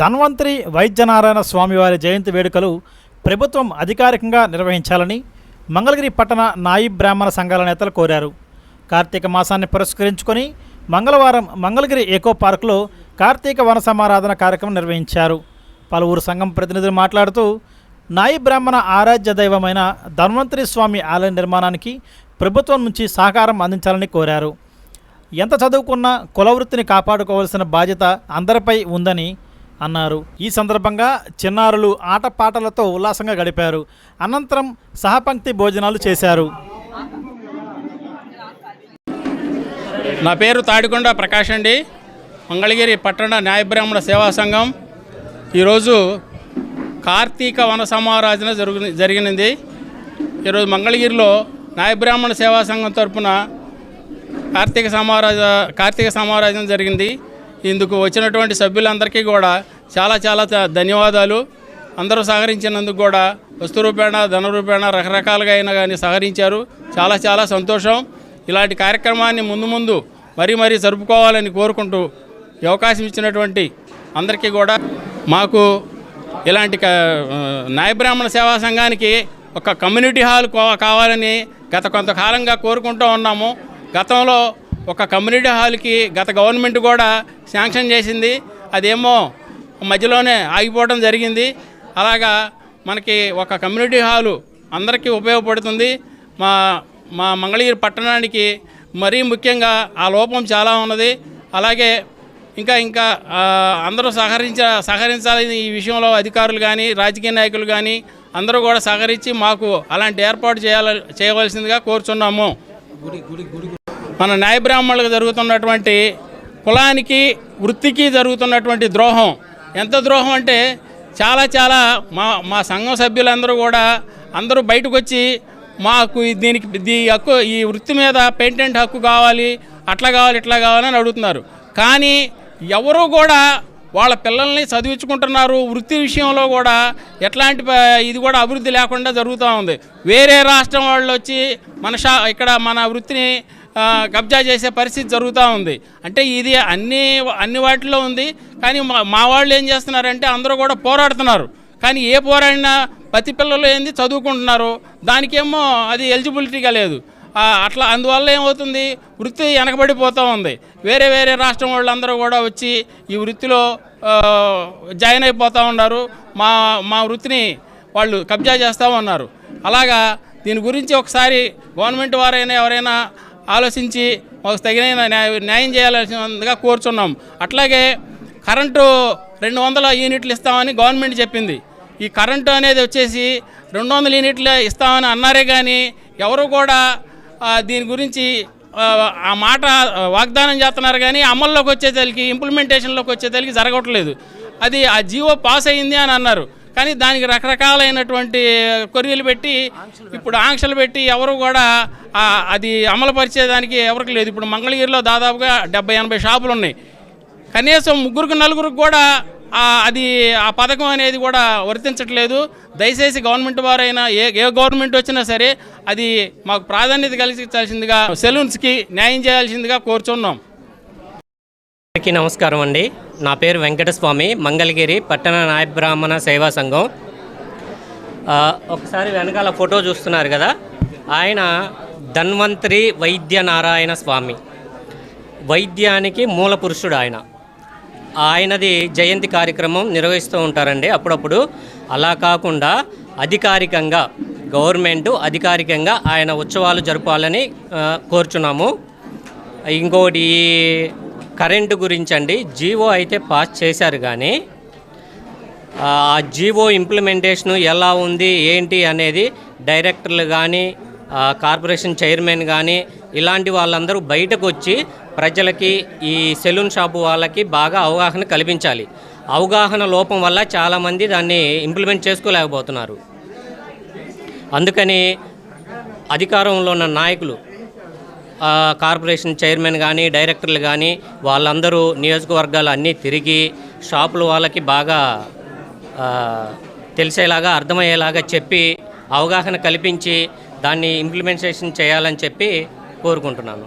ధన్వంతరి వైద్యనారాయణ స్వామివారి జయంతి వేడుకలు ప్రభుత్వం అధికారికంగా నిర్వహించాలని మంగళగిరి పట్టణ నాయి బ్రాహ్మణ సంఘాల నేతలు కోరారు. కార్తీక మాసాన్ని పురస్కరించుకొని మంగళవారం మంగళగిరి ఎకో పార్కులో కార్తీక వన సమారాధన కార్యక్రమం నిర్వహించారు. పలువురు సంఘం ప్రతినిధులు మాట్లాడుతూ నాయి బ్రాహ్మణ ఆరాధ్య దైవమైన ధన్వంతరి స్వామి ఆలయ నిర్మాణానికి ప్రభుత్వం నుంచి సహకారం అందించాలని కోరారు. ఎంత చదువుకున్నా కులవృత్తిని కాపాడుకోవాల్సిన బాధ్యత అందరిపై ఉందని అన్నారు. ఈ సందర్భంగా చిన్నారులు ఆటపాటలతో ఉల్లాసంగా గడిపారు. అనంతరం సహపంక్తి భోజనాలు చేశారు. నా పేరు తాడికొండ ప్రకాష్ అండి. మంగళగిరి పట్టణ న్యాయబ్రాహ్మణ సేవా సంఘం. ఈరోజు కార్తీక వన సమారాధన జరుగు జరిగినది. ఈరోజు మంగళగిరిలో న్యాయబ్రాహ్మణ సేవా సంఘం తరపున కార్తీక సమారాధ కార్తీక సమారాధన జరిగింది. ఇందుకు వచ్చినటువంటి సభ్యులందరికీ కూడా చాలా చాలా ధన్యవాదాలు. అందరూ సహకరించినందుకు కూడా వస్తు రూపేణ ధన రూపేణ రకరకాలుగా అయినా కానీ సహకరించారు. చాలా చాలా సంతోషం. ఇలాంటి కార్యక్రమాన్ని ముందు ముందు మరీ మరీ జరుపుకోవాలని కోరుకుంటూ ఈ అవకాశం ఇచ్చినటువంటి అందరికీ కూడా మాకు ఇలాంటి క- సేవా సంఘానికి ఒక కమ్యూనిటీ హాల్ కో- కావాలని గత కొంతకాలంగా కోరుకుంటూ ఉన్నాము. గతంలో ఒక కమ్యూనిటీ హాల్కి గత గవర్నమెంట్ కూడా శాంక్షన్ చేసింది. అదేమో మధ్యలోనే ఆగిపోవడం జరిగింది. అలాగా మనకి ఒక కమ్యూనిటీ హాలు అందరికీ ఉపయోగపడుతుంది. మా మా మంగళగిరి పట్టణానికి మరీ ముఖ్యంగా ఆ లోపం చాలా ఉన్నది. అలాగే ఇంకా ఇంకా అందరూ సహకరించ సహకరించాలని ఈ విషయంలో అధికారులు కానీ రాజకీయ నాయకులు కానీ అందరూ కూడా సహకరించి మాకు అలాంటి ఏర్పాటు చేయాల చేయవలసిందిగా కోరుచున్నాము. మన న్యాయ బ్రాహ్మణులకు జరుగుతున్నటువంటి కులానికి వృత్తికి జరుగుతున్నటువంటి ద్రోహం. ఎంత ద్రోహం అంటే చాలా చాలా మా మా సంఘం సభ్యులందరూ కూడా అందరూ బయటకు వచ్చి మాకు దీనికి దీ హక్కు ఈ వృత్తి మీద పేటెంట్ హక్కు కావాలి అట్లా కావాలి ఇట్లా కావాలని అడుగుతున్నారు. కానీ ఎవరు కూడా వాళ్ళ పిల్లల్ని చదివించుకుంటున్నారు. వృత్తి విషయంలో కూడా ఎట్లాంటి ఇది కూడా అభివృద్ధి లేకుండా జరుగుతూ ఉంది. వేరే రాష్ట్రం వాళ్ళు వచ్చి మన షా ఇక్కడ మన వృత్తిని కబ్జా చేసే పరిస్థితి జరుగుతూ ఉంది. అంటే ఇది అన్ని అన్ని వాటిలో ఉంది. కానీ మా మా వాళ్ళు ఏం చేస్తున్నారంటే అందరూ కూడా పోరాడుతున్నారు. కానీ ఏ పోరాడినా ప్రతి పిల్లలు ఏంది చదువుకుంటున్నారు. దానికేమో అది ఎలిజిబిలిటీగా లేదు. అట్లా అందువల్ల ఏమవుతుంది? వృత్తి వెనకబడిపోతూ ఉంది. వేరే వేరే రాష్ట్రం వాళ్ళందరూ కూడా వచ్చి ఈ వృత్తిలో జాయిన్ అయిపోతూ ఉన్నారు. మా మా వృత్తిని వాళ్ళు కబ్జా చేస్తూ ఉన్నారు. అలాగా దీని గురించి ఒకసారి గవర్నమెంట్ వారైనా ఎవరైనా ఆలోచించి మాకు తగిన న్యాయ- న్యాయం చేయాల్సిందిగా కోరుచున్నాం. అట్లాగే కరెంటు రెండు వందల యూనిట్లు ఇస్తామని గవర్నమెంట్ చెప్పింది. ఈ కరెంటు అనేది వచ్చేసి రెండు వందల యూనిట్లు ఇస్తామని అన్నారే కానీ ఎవరు కూడా దీని గురించి ఆ, మాట వాగ్దానం చేస్తున్నారు కానీ అమల్లోకి వచ్చేసరికి ఇంప్లిమెంటేషన్లోకి వచ్చేసరికి జరగట్లేదు. అది ఆ జీవో పాస్ అయింది అని అన్నారు. కానీ దానికి రకరకాలైనటువంటి కొరియలు పెట్టి ఇప్పుడు ఆంక్షలు పెట్టి ఎవరు కూడా అది అమలు పరిచేదానికి ఎవరికి లేదు. ఇప్పుడు మంగళగిరిలో దాదాపుగా డెబ్బై ఎనభై షాపులు ఉన్నాయి. కనీసం ముగ్గురికి నలుగురికి కూడా అది ఆ పథకం అనేది కూడా వర్తించట్లేదు. దయచేసి గవర్నమెంట్ వారైనా ఏ ఏ గవర్నమెంట్ వచ్చినా సరే అది మాకు ప్రాధాన్యత కలిగించాల్సిందిగా సెలూన్స్కి న్యాయం చేయాల్సిందిగా కోరుచున్నాం. అందరికీ నమస్కారం అండి. నా పేరు వెంకటస్వామి మంగళగిరి పట్టణ నాయ బ్రాహ్మణ సేవా సంఘం. ఒకసారి వెనకాల ఫోటో చూస్తున్నారు కదా ఆయన ధన్వంతరి వైద్య నారాయణ స్వామి. వైద్యానికి మూల పురుషుడు ఆయన. ఆయనది జయంతి కార్యక్రమం నిర్వహిస్తూ ఉంటారండి అప్పుడప్పుడు. అలా కాకుండా అధికారికంగా గవర్నమెంట్ అధికారికంగా ఆయన ఉత్సవాలు జరపాలని కోరుచున్నాము. ఇంకోటి కరెంటు గురించి అండి జీవో అయితే పాస్ చేశారు కానీ ఆ జీవో ఇంప్లిమెంటేషన్ ఎలా ఉంది ఏంటి అనేది డైరెక్టర్లు కానీ కార్పొరేషన్ చైర్మన్ కానీ ఇలాంటి వాళ్ళందరూ బయటకు వచ్చి ప్రజలకి ఈ సెలూన్ షాపు వాళ్ళకి బాగా అవగాహన కల్పించాలి. అవగాహన లోపం వల్ల చాలామంది దాన్ని ఇంప్లిమెంట్ చేసుకోలేకపోతున్నారు. అందుకని అధికారంలో ఉన్న నాయకులు కార్పొరేషన్ చైర్మన్ కానీ డైరెక్టర్లు కానీ వాళ్ళందరూ నియోజకవర్గాలు అన్నీ తిరిగి షాపుల వాళ్ళకి బాగా తెలిసేలాగా అర్థమయ్యేలాగా చెప్పి అవగాహన కల్పించి దాన్ని ఇంప్లిమెంటేషన్ చేయాలని చెప్పి కోరుకుంటున్నాను.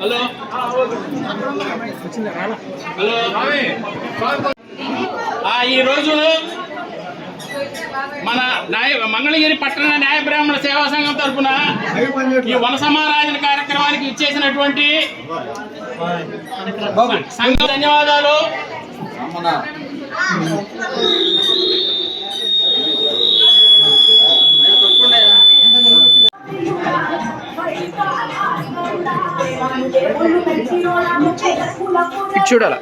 హలో. హలో. ఈరోజు మన న్యాయ మంగళగిరి పట్టణ న్యాయ బ్రాహ్మణ సేవా సంఘం తరఫున ఈ వన సమారాధన కార్యక్రమానికి ఇచ్చేసినటువంటి సంఘం ధన్యవాదాలు. చూడాలా?